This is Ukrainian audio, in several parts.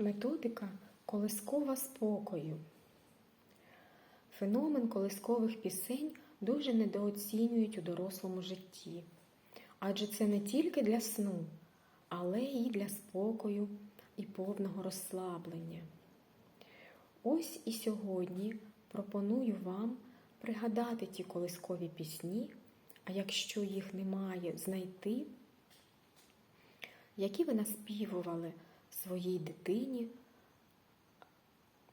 Методика колискова спокою. Феномен колискових пісень дуже недооцінюють у дорослому житті, адже це не тільки для сну, але й для спокою і повного розслаблення. Ось і сьогодні пропоную вам пригадати ті колискові пісні, а якщо їх немає, знайти, які ви наспівували своїй дитині,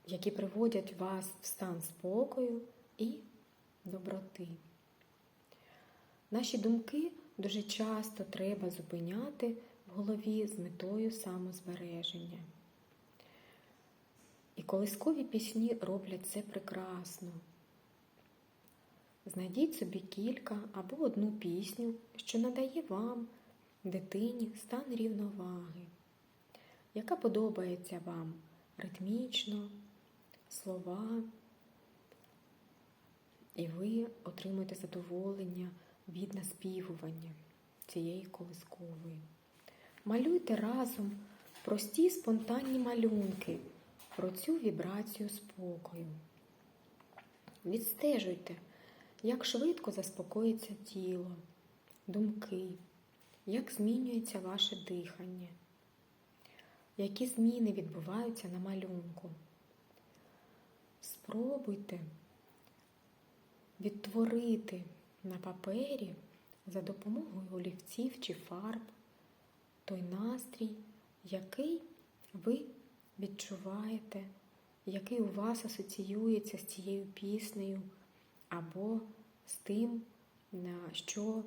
які приводять вас в стан спокою і доброти. Наші думки дуже часто треба зупиняти в голові з метою самозбереження. І колискові пісні роблять це прекрасно. Знайдіть собі кілька або одну пісню, що надає вам, дитині, стан рівноваги, яка подобається вам ритмічно, слова, і ви отримуєте задоволення від наспівування цієї колискової. Малюйте разом прості спонтанні малюнки про цю вібрацію спокою. Відстежуйте, як швидко заспокоїться тіло, думки, як змінюється ваше дихання, які зміни відбуваються на малюнку. Спробуйте відтворити на папері за допомогою олівців чи фарб той настрій, який ви відчуваєте, який у вас асоціюється з цією піснею, або з тим, що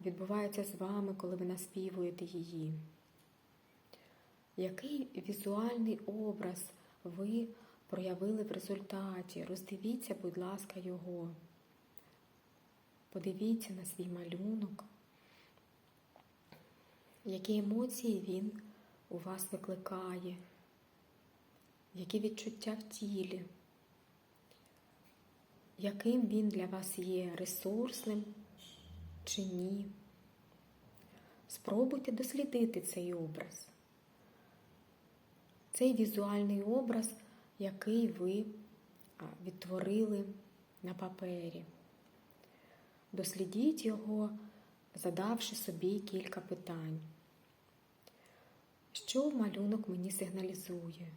відбувається з вами, коли ви наспівуєте її. Який візуальний образ ви проявили в результаті? Роздивіться, будь ласка, його. Подивіться на свій малюнок, які емоції він у вас викликає, які відчуття в тілі, яким він для вас є ресурсним чи ні. Спробуйте дослідити цей образ, цей візуальний образ, який ви відтворили на папері. Дослідіть його, задавши собі кілька питань. Що малюнок мені сигналізує?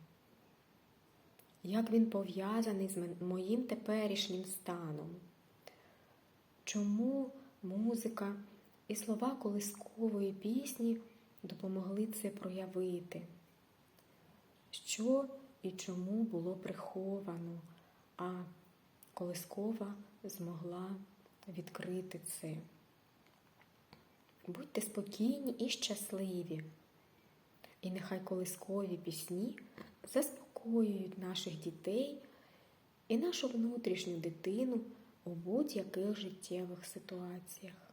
Як він пов'язаний з моїм теперішнім станом? Чому музика і слова колискової пісні допомогли це проявити? Що і чому було приховано, а колискова змогла відкрити це. Будьте спокійні і щасливі, і нехай колискові пісні заспокоюють наших дітей і нашу внутрішню дитину у будь-яких життєвих ситуаціях.